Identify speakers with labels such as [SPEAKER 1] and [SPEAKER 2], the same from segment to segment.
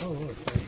[SPEAKER 1] 어, 어,
[SPEAKER 2] 어.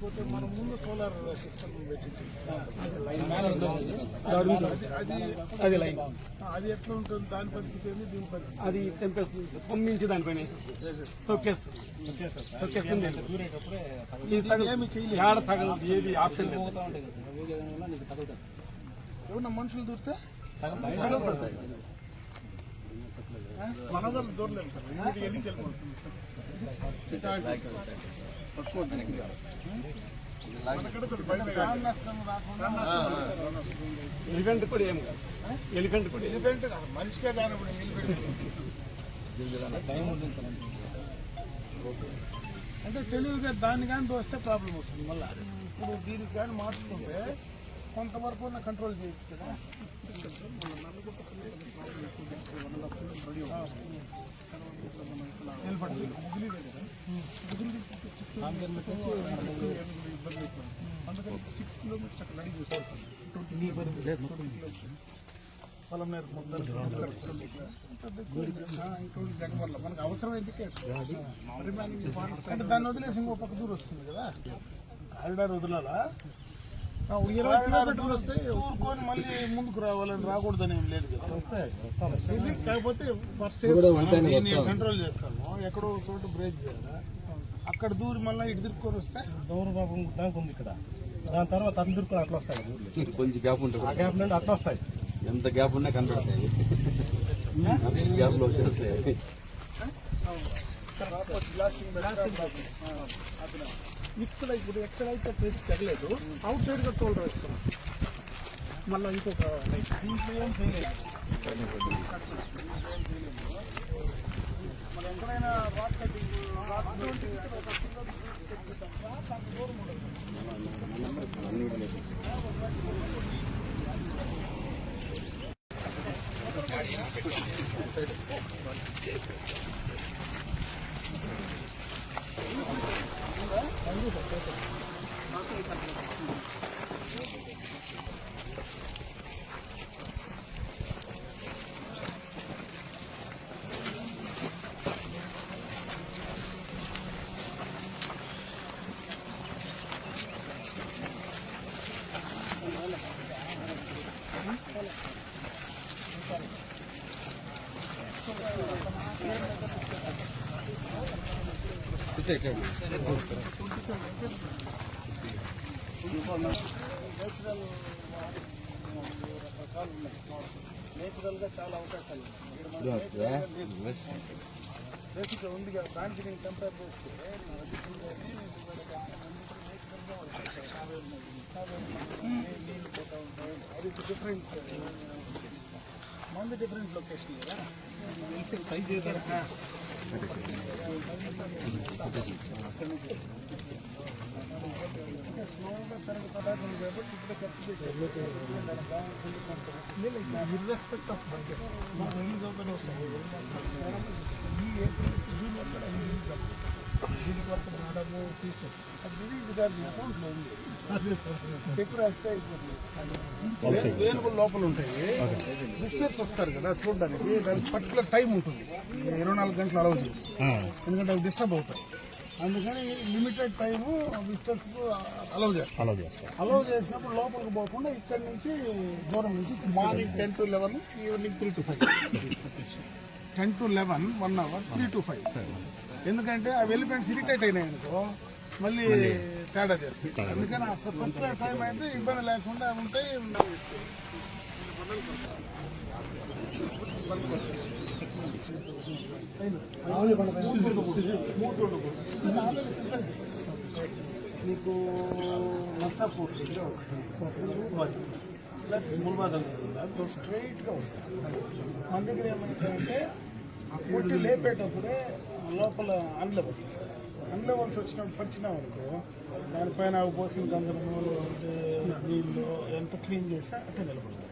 [SPEAKER 2] కాకపోతే మనం ముందు సోలార్ సిస్టమ్ పెట్టింది. అది
[SPEAKER 3] అది లైన్.
[SPEAKER 2] అది ఎట్లా ఉంటుంది? దాని పరిస్థితి ఏంది? దీని పరిస్థితి
[SPEAKER 3] అది తెంపేస్తుంది పంపించి దానిపైన తొక్కేస్తుంది. తొక్కేస్తుంది. ఏడ తగలదు? ఏది ఆప్షన్
[SPEAKER 2] ఏమన్నా మనుషులు దూరితే?
[SPEAKER 3] తగలబడతాయి.
[SPEAKER 2] మనగలు దూరలేము సార్. ఇమ్మీడియట్ ఎన్నికి
[SPEAKER 3] ఎలిఫెంట్ కూడా ఏం కాదు. ఎలిఫెంట్ కూడా
[SPEAKER 2] ఎలిఫెంట్ కాదు మనిషికే కాదు ఇప్పుడు ఎలిఫెంట్ అంటే తెలివిగా దాన్ని కానీ దోస్తే ప్రాబ్లం వస్తుంది మళ్ళీ. ఇప్పుడు దీనికి కానీ మార్చుకుంటే కొంతవరకు కంట్రోల్ చేయొచ్చు కదా. నిలబడింది. అందుకని సిక్స్ కిలోమీటర్స్ అక్కడ చేసుకోవాలి పొలం మీద మొత్తం ఇంకోటి జగన్ మనకు అవసరం అయితే అంటే దాన్ని వదిలేసి ఇంకో పక్క దూరం వస్తుంది కదా కారిడార్ వదలాలా ఇరవై కిలోమీటర్లు వస్తే ఊరుకొని మళ్ళీ ముందుకు రావాలని రాకూడదని ఏం లేదు కదా ఇది కాకపోతే కంట్రోల్ చేస్తాము ఎక్కడో చోట బ్రేక్ చేయాలా? అక్కడ దూరి మళ్ళీ ఇటు తిరుక్కొని వస్తే?
[SPEAKER 3] దౌర్భాగం దానికి ఉంది ఇక్కడ. దాని తర్వాత అందరికీ అట్లా వస్తాయి ఊర్లో.
[SPEAKER 1] కొంచెం గ్యాప్ ఉంటుంది
[SPEAKER 3] ఆ గ్యాప్ నుండి అట్లా వస్తాయి.
[SPEAKER 1] ఎంత గ్యాప్ ఉన్నా కనబడతాయి. గ్యాప్లో వచ్చేస్తాయి.
[SPEAKER 2] ఇక్కడ ఇప్పుడు ఎక్కడైతే ప్లేస్ తగ్గలేదు అవుట్ సైడ్గా టోల్ వేస్తున్నాం మళ్ళీ ఇంకొక దీంట్లో ఏం చేయలేదు. మనం ఎక్కడైనా రాక్ కటింగ్ రాక్ కటింగ్ ఒక కిలోమీటర్ తెచ్చుకుంటాం. అంత దూరం ఉండదు. నేచురల్ రకరకాలు ఉన్నాయి నేచురల్ చాలా అవకాశాలు ఉన్నాయి ఉంది కదా. దానికి నేను కంపేర్ చేస్తే నీళ్ళు పోతా ఉంటాయి అది డిఫరెంట్ మంది డిఫరెంట్ లొకేషన్ కదా ట్రై చేద్దాం అంటే స్లోగా పెరగ పదార్థం కాబట్టి ఇప్పుడే ఖర్చు చెక్ రాస్తే అయిపోతుంది. వేలుగులు లోపల ఉంటాయి. విజిటర్స్ వస్తారు కదా చూడడానికి. దానికి పర్టికులర్ టైం ఉంటుంది. ఇరవై నాలుగు గంటలు అలౌ చేయదు ఎందుకంటే అవి డిస్టర్బ్ అవుతాయి. అందుకని లిమిటెడ్ టైం విజిటర్స్ అలౌ చేస్తాం
[SPEAKER 3] అలా చేస్తాం
[SPEAKER 2] అలౌ చేసినప్పుడు లోపలికి పోకుండా ఇక్కడ నుంచి దూరం నుంచి morning ten to eleven evening three to five. Ten to eleven one hour three to five. ఎందుకంటే ఆ ఎలిఫెంట్స్ ఇరిటేట్ అయినాయి అనుకో మళ్ళీ తేడా చేస్తాయి అందుకని ఆ పర్టికులర్ టైం అయితే ఇబ్బంది లేకుండా ఉంటాయి మీకు నర్సాపూర్ ప్లస్ ముల్బాదల్ స్ట్రైట్గా వస్తాయి. మన దగ్గర ఏమైందంటే కొట్టి లేపేటప్పుడే లోపల అన్లెవల్స్ వస్తాయి. అన్లెవల్స్ వచ్చినప్పుడు పరిచినాం అనుకో దానిపైన అవి పోసిన గంధము నీళ్ళు ఎంత క్లీన్ చేసినా అట్టే నిలబడతారు.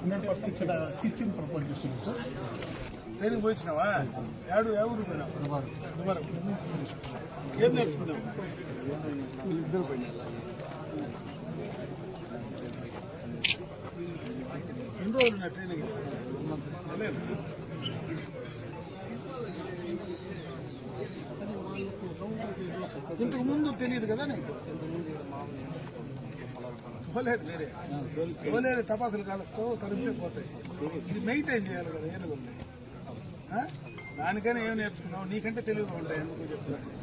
[SPEAKER 2] హండ్రెడ్ పర్సెంట్ ఇక్కడ కిచెన్ ప్రపోజ్ చేస్తున్నాం సార్. ట్రైనింగ్ పోయించినావా ఏడు ఎవరు ఊరు ఏం నేర్చుకున్నావు? ఇద్దరు పోయినా ఎన్ని రోజులు నా ట్రైనింగ్ ఇంతకు ముందు తెలియదు కదా నీకు? పోలేదు వేరే. పోలేదు టపాసులు కాలుస్తావు తరిమితే పోతాయి. ఇది మెయింటైన్ చేయాలి కదా ఏనుగు దానికైనా ఏం నేర్చుకున్నావు? నీకంటే తెలివిగా ఉంటాయి ఎందుకు చెప్తాను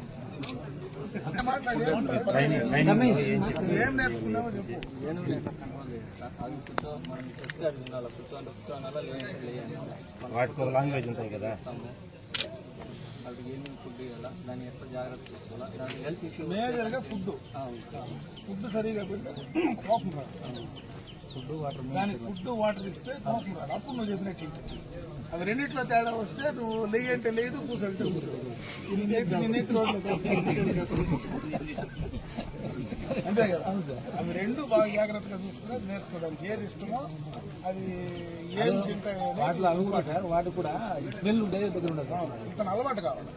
[SPEAKER 2] ఏం నేర్చుకున్నావో చెప్పు.
[SPEAKER 1] వాటికి లాంగ్వేజ్ ఉంటాయి కదా.
[SPEAKER 3] వాళ్ళకి ఏమేమి ఫుడ్ ఇవ్వాలా? దాన్ని ఎట్లా జాగ్రత్త తీసుకోవాలా? దాని హెల్త్ ఇష్యూ
[SPEAKER 2] మేజర్గా ఫుడ్ ఫుడ్ సరిగా పెడితే కోపం రాదు.
[SPEAKER 3] ఫుడ్ వాటర్
[SPEAKER 2] దానికి ఫుడ్ వాటర్ ఇస్తే కోపం రాదు. అప్పుడు నువ్వు చెప్పినట్టు. అవి రెండిట్లో తేడా వస్తే నువ్వు లేయి అంటే లేదు నీ నేతి రోడ్లో అంతే కదా. అవి రెండు బాగా జాగ్రత్తగా చూసుకుని నేర్చుకోవడానికి. ఏది ఇష్టమో అది ఏం తింటాయో
[SPEAKER 3] వాటిలో అవి కూడా సార్ వాటి కూడా స్మెల్ ఉండేది దగ్గర ఉండదు.
[SPEAKER 2] ఇతను అలవాటు కావాలి.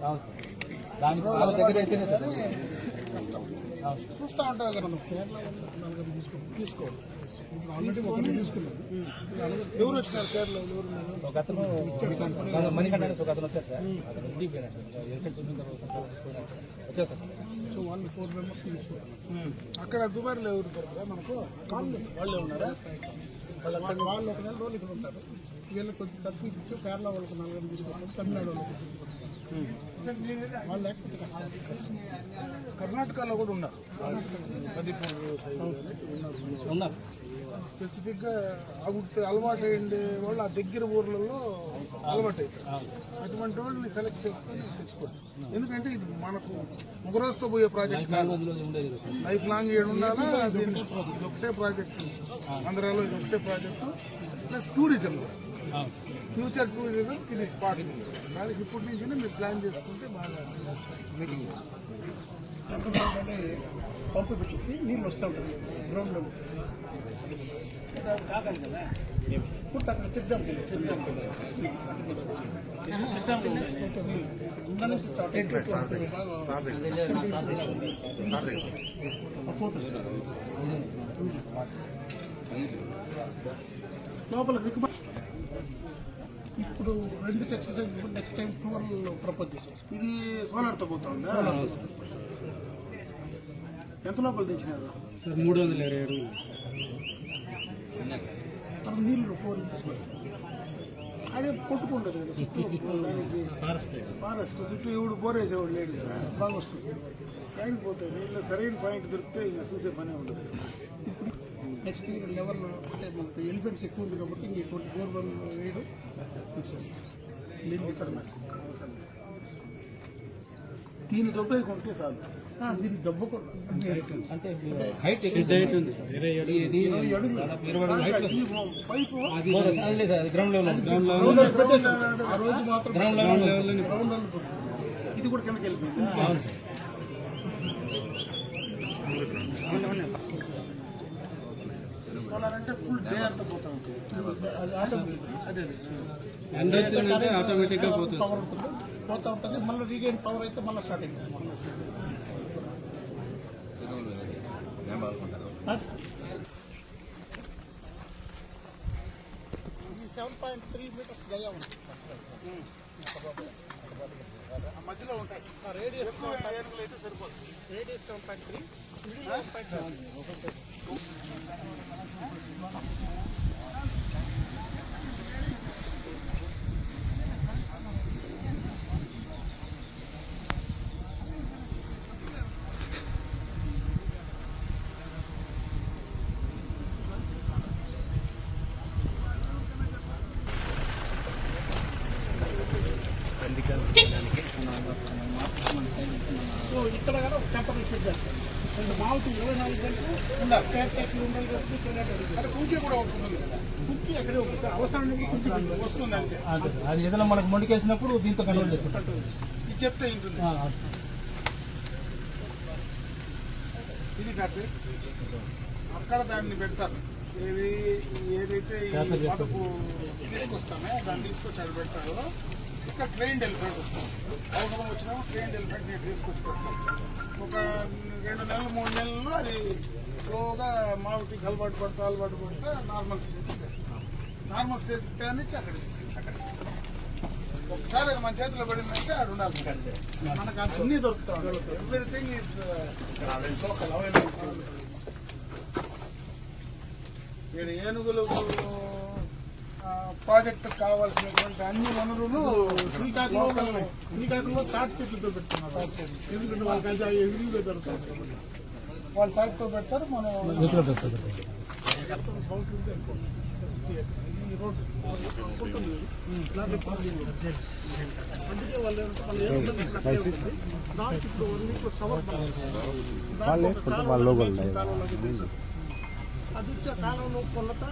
[SPEAKER 3] వాళ్ళ దగ్గర అయితేనే సార్.
[SPEAKER 2] కష్టం. చూస్తూ ఉంటావు కదా మనం. కేరళ వాళ్ళు నలుగురు తీసుకో. తీసుకో ఇప్పుడు ఆల్రెడీ ఒకటి తీసుకున్నాను ఎవరు వచ్చినారు కేరళ ఎవరు?
[SPEAKER 3] ఒక అతను మణికంఠ ఒక అతను వచ్చారు సార్. అతను తర్వాత వచ్చారు సార్.
[SPEAKER 2] సో వాళ్ళు ఫోర్ మెంబర్స్ తీసుకుంటాను అక్కడ దుబాయ్లో ఎవరు దొరకరా మనకు? వాళ్ళే ఉన్నారా? వాళ్ళు అక్కడ వాళ్ళు ఒక నెల రోజులు ఇక్కడ ఉంటారు. వీళ్ళకి కొంచెం తక్కువ ఇచ్చి కేరళ వాళ్ళకి నలుగురు తీసుకుంటారు తమిళనాడు వాళ్ళకి వాళ్ళు లేకపోతే కష్టం. కర్ణాటకలో కూడా ఉన్నారు. ఉన్నారు.
[SPEAKER 3] ఉన్నారు.
[SPEAKER 2] స్పెసిఫిక్గా అవుట్ అలవాటు అయ్యే వాళ్ళు ఆ దగ్గర ఊర్లలో అలవాటు అవుతారు అటువంటి వాళ్ళని సెలెక్ట్ చేసుకొని తెచ్చుకోండి. ఎందుకంటే ఇది మనకు ఒక రోజుతో పోయే ప్రాజెక్ట్ కాదు. లైఫ్ లాంగ్ ఏడు ఉండాలా? ఒకటే ప్రాజెక్ట్ ఆంధ్రాలో ఇది ఒకటే project plus tourism. Future tourism ఇది స్పాట్ దానికి ఇప్పటి నుంచి మీరు ప్లాన్ చేసుకుంటే బాగా పంపు పెట్టేసి నీళ్ళు వస్తూ ఉంటుంది గ్రౌండ్లో కాగాలి కదా ఇప్పుడు అక్కడ ఇంకా నుంచి స్టార్ట్ ఫోటోస్ లోపల ఇప్పుడు రెండు success next time tour propose చేశారు ఇది సోలార్తో పోతుందా ఎంత లోపల తెచ్చినారు?
[SPEAKER 1] సార్ మూడు వందల ఇరవై ఏడు.
[SPEAKER 2] అక్కడ నీళ్ళు ఫోర్ ఇంచెస్ అదే కొట్టుకుంటుంది కదా చుట్టూ ఫారెస్ట్ చుట్టూ ఎవడు బోరేసేవాడు లేడు. బాగా వస్తుంది పైకి పోతాయి నీళ్ళు సరైన పాయింట్ దొరికితే ఇంకా చూసే పనే ఉండదు. నెక్స్ట్ లెవెల్ అంటే మనకు ఎలిఫెంట్స్ ఎక్కువ ఉంది కాబట్టి ఇంక ఇటువంటి బోర్వెల్ వేయడం అవసరం అవసరం దీని దొబ్బే కొంటే చాలు. దీన్ని
[SPEAKER 3] అంటే హైట్ ఇది
[SPEAKER 2] ఇరవై అడుగులు
[SPEAKER 3] ఇరవై అడుగులు హైట్
[SPEAKER 2] ఈ పైపు
[SPEAKER 3] అది లేదు సార్ అది ground level ground
[SPEAKER 2] ground level పెట్టేశారు. ఆ రోజు మాత్రం
[SPEAKER 3] గ్రౌండ్ లెవెల్
[SPEAKER 2] గ్రౌండ్ లెవెల్ పెట్టారు. ఇది కూడా కిందకి వెళ్ళిపోయింది? అంటే ఫుల్ డే అంతా పోతా ఉంటుంది. అది ఆటోమేటిక్ అదే
[SPEAKER 1] ఎండ వచ్చిందంటే ఆటోమేటిక్గా పోతుంది
[SPEAKER 2] పవర్ ఉంటుంది పోతా ఉంటుంది. మళ్ళీ రీగైన్ పవర్ అయితే మళ్ళీ స్టార్ట్ అయిపోతుంది సెవెన్ పాయింట్ త్రీ మీటర్స్ గయా ఉంటుంది ఆ మధ్యలో ఉంటాయి. రేడియస్ అయితే సరిపోతుంది రేడియస్ సెవెన్ పాయింట్ త్రీ
[SPEAKER 4] ఇక్కడ మామూలు ఇరవై నాలుగు గంటలు ఉండాలి. కేర్ ఉండాలి
[SPEAKER 2] అంటే కుర్చీ కూడా ఉంటుంది కదా
[SPEAKER 4] కుర్చీ ఎక్కడే ఉంటుంది అవసరం కుర్చీ పెట్టుకోవాలి.
[SPEAKER 2] వస్తుంది అంతే.
[SPEAKER 3] అదే, అది. ఏదైనా మనకు మొండికేసినప్పుడు దీంతో కంట్రోల్ చేసుకుంటాం.
[SPEAKER 2] ఇది చెప్తే ఉంటుంది. ఇది కట్టి అక్కడ దాన్ని పెడతారు ఏది ఏదైతే ఈ తీసుకొస్తామో దాన్ని తీసుకొచ్చి అక్కడ పెడతారు ఇక్కడ ట్రైన్ ఎలిఫెంట్ వస్తుంది. అవసరం వచ్చినా ట్రైన్ ఎలిఫెంట్ నేను తీసుకొచ్చి పెడతాను ఒక రెండు నెలలు మూడు నెలల్లో అది స్లోగా మామిడికి అలవాటు పడుతూ అలవాటు పడితే నార్మల్ స్టేజ్కి తెస్తాం నార్మల్ స్టేజ్కి తేనిచ్చి అక్కడ తీసుకెళ్ళి అక్కడ ఒకసారి అది మన చేతిలో పడిందంటే అది ఉండాలి. మనకు అన్నీ దొరుకుతాం ఎవ్రీథింగ్ ఈజ్ లోకల్ అవైలబుల్ ఏనుగులకు ప్రాజెక్ట్ కావాల్సినటువంటి అన్ని వనరులు
[SPEAKER 4] శ్రీకాకుళంలో శ్రీకాకుళంలో తాటి చెట్లతో పెడుతున్నారు ఎందుకంటే వాళ్ళకి అది దొరుకుతుంది.
[SPEAKER 2] వాళ్ళు తాటితో పెడతారు మనం.
[SPEAKER 4] అందుకే వాళ్ళు. దానికి ఇప్పుడు వన్ వీక్ సవర్. అది కాలంలో కొల్లత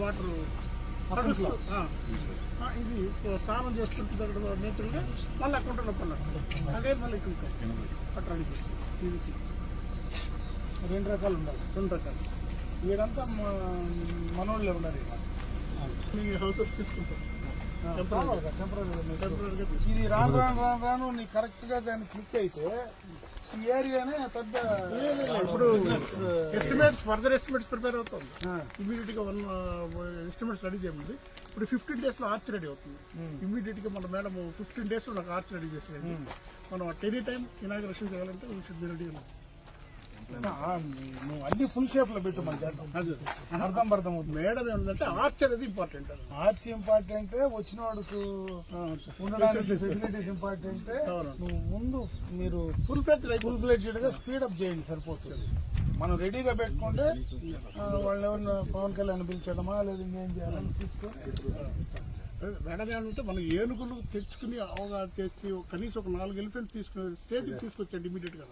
[SPEAKER 4] వాటర్ ఇది స్నానం అక్కడ నేచురల్గా మళ్ళీ అక్కడ ఉంటున్న పనులు అదే మళ్ళీ ఇక్కడ పట్టడానికి ఇది రెండు రకాలు ఉండాలి. రెండు రకాలు. వీడంతా మా మనోళ్ళే ఉన్నారు. మీ హౌసెస్ తీసుకుంటాం. టెంపరీగా
[SPEAKER 2] ఇది రాను రాను రాను రాను నీ కరెక్ట్గా దాన్ని క్లిక్ అయితే ఈ ఏరియానే పెద్ద
[SPEAKER 4] ఇప్పుడు ఎస్టిమేట్స్ ఫర్దర్ ఎస్టిమేట్స్ ప్రిపేర్ అవుతుంది ఇమీడియట్గా వన్ ఎస్టిమేట్స్ రెడీ చేయండి ఇప్పుడు ఫిఫ్టీన్ డేస్లో ఆర్చ్ రెడీ అవుతుంది. ఇమీడియట్గా మన మేడం ఫిఫ్టీన్ డేస్లో నాకు ఆర్చ్ రెడీ చేసేయండి. మనం అట్ ఎనీ టైం ఇనాగ్రేషన్ చేయాలంటే వీ షుడ్ బి రెడీ
[SPEAKER 2] ఆ, నువ్వు అన్ని ఫుల్ షేప్లో పెట్టు మన అర్థం అర్థం అవుతుంది
[SPEAKER 4] మేడం ఏమంటే ఆర్చ్ అనేది ఇంపార్టెంట్
[SPEAKER 2] ఆర్చ్ ఇంపార్టెంట్ వచ్చిన వాడుకు ఉండడానికి ఫెసిలిటీస్ ఇంపార్టెంట్. నువ్వు ముందు మీరు
[SPEAKER 4] ఫుల్ ఫ్లెజ్
[SPEAKER 2] ఫుల్ ఫ్లెడ్జెడ్గా స్పీడ్ అప్ చేయండి సరిపోతుంది. మనం రెడీగా పెట్టుకుంటే వాళ్ళు ఎవరిని పవన్ కళ్యాణ్ పిలిచడమా లేదా ఇంకేం చేయాలని తీసుకొని
[SPEAKER 4] ఏమంటే మనం ఏనుగులు తెచ్చుకుని అవగాహన తెచ్చి కనీసం ఒక నాలుగు ఎలిఫెంట్ తీసుకుని స్టేజ్ తీసుకొచ్చండి ఇమీడియట్గా.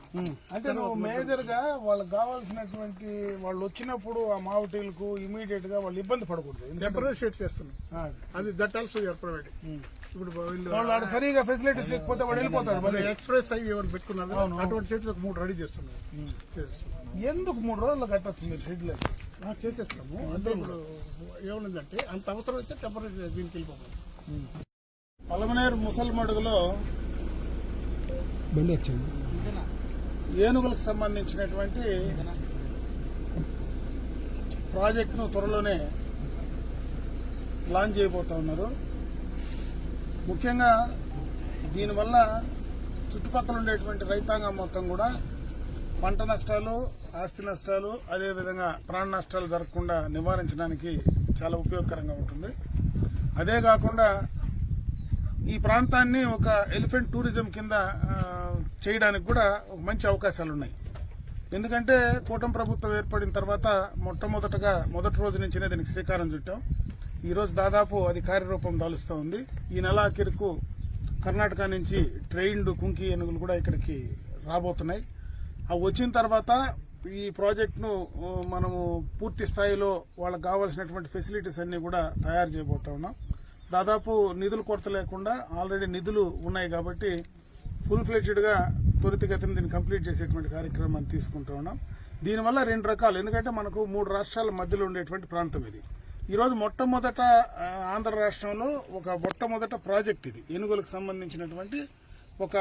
[SPEAKER 2] అంటే నువ్వు మేజర్గా వాళ్ళకి కావాల్సినటువంటి వాళ్ళు వచ్చినప్పుడు ఆ మావటీలకు ఇమీడియట్గా వాళ్ళు ఇబ్బంది పడకూడదు.
[SPEAKER 4] టెంపరీ షేడ్ చేస్తున్నాం. అది దట్ ఆల్సో యూఆర్ ప్రొవైడింగ్ ఇప్పుడు వీళ్ళు
[SPEAKER 2] వాళ్ళు సరిగా ఫెసిలిటీస్ లేకపోతే వాడు వెళ్ళిపోతాడు
[SPEAKER 4] మన
[SPEAKER 2] మళ్ళీ.
[SPEAKER 4] ఎక్స్ప్రెస్ అవి ఎవరు పెట్టుకున్నారు? అటువంటి షేడ్స్ ఒక మూడు రెడీ చేస్తున్నాం. చేస్తున్నాం.
[SPEAKER 2] ఎందుకు మూడు రోజులు కట్టచ్చు మీరు షెడ్యూల్
[SPEAKER 4] చేసేస్తాము. అంటే ఇప్పుడు ఏమనుందంటే అంత అవసరం అయితే టెంపరీ దీనికి వెళ్ళిపోతాం.
[SPEAKER 2] పలమనేరు ముసల్మడుగులో
[SPEAKER 3] బండి వచ్చింది
[SPEAKER 2] ఏనుగులకు సంబంధించినటువంటి ప్రాజెక్టును త్వరలోనే లాంచ్ చేయబోతా ఉన్నారు. ముఖ్యంగా దీనివల్ల చుట్టుపక్కల ఉండేటువంటి రైతాంగం మొత్తం కూడా పంట నష్టాలు ఆస్తి నష్టాలు అదేవిధంగా ప్రాణ నష్టాలు జరగకుండా నివారించడానికి చాలా ఉపయోగకరంగా ఉంటుంది. అదే కాకుండా ఈ ప్రాంతాన్ని ఒక ఎలిఫెంట్ టూరిజం కింద చేయడానికి కూడా ఒక మంచి అవకాశాలు ఉన్నాయి. ఎందుకంటే కూటమి ప్రభుత్వం ఏర్పడిన తర్వాత మొట్టమొదటగా మొదటి రోజు నుంచినే దీనికి శ్రీకారం చుట్టాం. ఈరోజు దాదాపు అది కార్యరూపం దాలుస్తూ ఉంది. ఈ నెల ఆఖరికు కర్ణాటక నుంచి ట్రైన్డ్ కుంకి ఏనుగులు కూడా ఇక్కడికి రాబోతున్నాయి. అవి వచ్చిన తర్వాత ఈ ప్రాజెక్టును మనము పూర్తి స్థాయిలో వాళ్ళకి కావాల్సినటువంటి ఫెసిలిటీస్ అన్నీ కూడా తయారు చేయబోతా ఉన్నాం. దాదాపు నిధుల కొరత లేకుండా ఆల్రెడీ నిధులు ఉన్నాయి కాబట్టి ఫుల్ ఫ్లెడ్జ్డ్గా త్వరితగతిని త్వరితగతిన దీన్ని కంప్లీట్ చేసేటువంటి కార్యక్రమాన్ని తీసుకుంటూ ఉన్నాం. దీనివల్ల రెండు రకాలు. ఎందుకంటే మనకు మూడు రాష్ట్రాల మధ్యలో ఉండేటువంటి ప్రాంతం ఇది. ఈరోజు మొట్టమొదట ఆంధ్ర రాష్ట్రంలో ఒక మొట్టమొదట ప్రాజెక్ట్ ఇది. ఏనుగులకు సంబంధించినటువంటి ఒక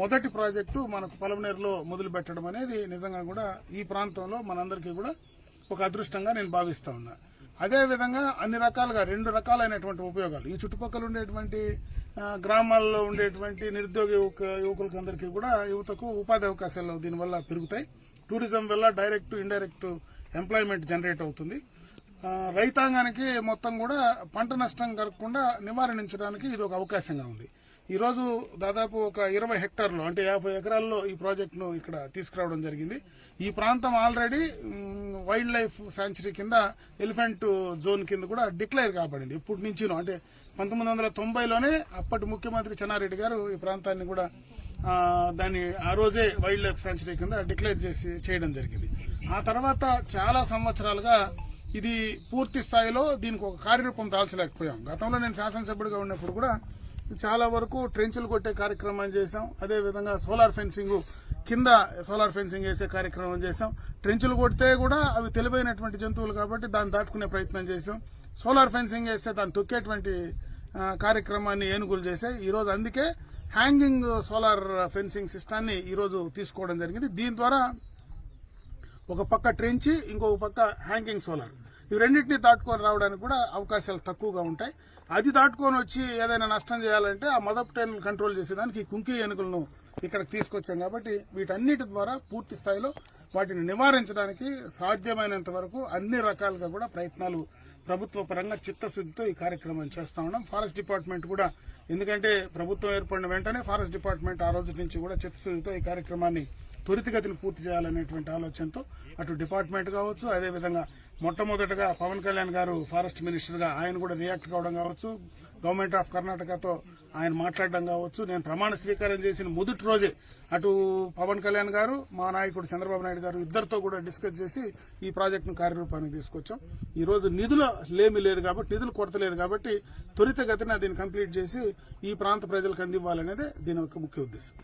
[SPEAKER 2] మొదటి ప్రాజెక్టు మనకు పలమనేరులో మొదలు పెట్టడం అనేది నిజంగా కూడా ఈ ప్రాంతంలో మనందరికీ కూడా ఒక అదృష్టంగా నేను భావిస్తా ఉన్నా. అదేవిధంగా అన్ని రకాలుగా రెండు రకాలైనటువంటి ఉపయోగాలు. ఈ చుట్టుపక్కల ఉండేటువంటి గ్రామాల్లో ఉండేటువంటి నిరుద్యోగ యువక యువకులకి అందరికీ కూడా యువతకు ఉపాధి అవకాశాలు దీనివల్ల పెరుగుతాయి. టూరిజం వల్ల డైరెక్ట్ ఇండైరెక్ట్ ఎంప్లాయ్మెంట్ జనరేట్ అవుతుంది. రైతాంగానికి మొత్తం కూడా పంట నష్టం కలగకుండా నివారించడానికి ఇది ఒక అవకాశంగా ఉంది. ఈరోజు దాదాపు ఒక ఇరవై హెక్టార్లు అంటే యాభై ఎకరాల్లో ఈ ప్రాజెక్టును ఇక్కడ తీసుకురావడం జరిగింది. ఈ ప్రాంతం ఆల్రెడీ వైల్డ్ లైఫ్ శాంచురీ కింద ఎలిఫెంట్ జోన్ కింద కూడా డిక్లేర్ కాబడింది. ఇప్పటి నుంచినో అంటే పంతొమ్మిది వందల తొంభైలోనే అప్పటి ముఖ్యమంత్రి చెన్నారెడ్డి గారు ఈ ప్రాంతాన్ని కూడా దాన్ని ఆ రోజే వైల్డ్ లైఫ్ శాంచురీ కింద డిక్లేర్ చేసి చేయడం జరిగింది. ఆ తర్వాత చాలా సంవత్సరాలుగా ఇది పూర్తి స్థాయిలో దీనికి ఒక కార్యరూపం దాల్చలేకపోయాం. గతంలో నేను శాసనసభ్యుడిగా ఉన్నప్పుడు కూడా చాలా వరకు ట్రెంచులు కొట్టే కార్యక్రమం చేశాం. అదే విధంగా సోలార్ ఫెన్సింగ్ కింద సోలార్ ఫెన్సింగ్ వేసే కార్యక్రమం చేశాం. ట్రెంచులు కొడితే కూడా అవి తెలివైనటువంటి జంతువులు కాబట్టి దాన్ని దాటుకునే ప్రయత్నం చేశాం. సోలార్ ఫెన్సింగ్ వేస్తే దాన్ని తొక్కేటువంటి కార్యక్రమాన్ని ఏనుగులు చేశాయి. ఈరోజు అందుకే హ్యాంగింగ్ సోలార్ ఫెన్సింగ్ సిస్టాన్ని ఈరోజు తీసుకోవడం జరిగింది. దీని ద్వారా ఒక పక్క ట్రెంచి ఇంకొక పక్క హ్యాంగింగ్ సోలార్ ఇవి రెండింటిని దాటుకొని రావడానికి కూడా అవకాశాలు తక్కువగా ఉంటాయి. అది దాటుకొని వచ్చి ఏదైనా నష్టం చేయాలంటే ఆ మదప్ టెన్ కంట్రోల్ చేసేదానికి ఈ కుంకీ ఏనుగులను ఇక్కడ తీసుకొచ్చాం కాబట్టి వీటన్నిటి ద్వారా పూర్తి స్థాయిలో వాటిని నివారించడానికి సాధ్యమైనంత వరకు అన్ని రకాలుగా కూడా ప్రయత్నాలు ప్రభుత్వ పరంగా చిత్తశుద్ధితో ఈ కార్యక్రమం చేస్తా ఉన్నాం. ఫారెస్ట్ డిపార్ట్మెంట్ కూడా ఎందుకంటే ప్రభుత్వం ఏర్పడిన వెంటనే ఫారెస్ట్ డిపార్ట్మెంట్ ఆ రోజు నుంచి కూడా చిత్తశుద్ధితో ఈ కార్యక్రమాన్ని త్వరితగతిని పూర్తి చేయాలనేటువంటి ఆలోచనతో అటు డిపార్ట్మెంట్ కావచ్చు అదేవిధంగా మొట్టమొదటగా పవన్ కళ్యాణ్ గారు ఫారెస్ట్ మినిస్టర్గా ఆయన కూడా రియాక్ట్ కావడం కావచ్చు. గవర్నమెంట్ ఆఫ్ కర్ణాటకతో ఆయన మాట్లాడడం కావచ్చు. నేను ప్రమాణ స్వీకారం చేసిన మొదటి రోజే అటు పవన్ కళ్యాణ్ గారు మా నాయకుడు చంద్రబాబు నాయుడు గారు ఇద్దరితో కూడా డిస్కస్ చేసి ఈ ప్రాజెక్టును కార్యరూపానికి తీసుకొచ్చాం. ఈ రోజు నిధుల లేమి లేదు కాబట్టి నిధులు కొరత లేదు కాబట్టి త్వరితగతిన దీన్ని కంప్లీట్ చేసి ఈ ప్రాంత ప్రజలకు అందివ్వాలనేదే దీని యొక్క ముఖ్య ఉద్దేశం.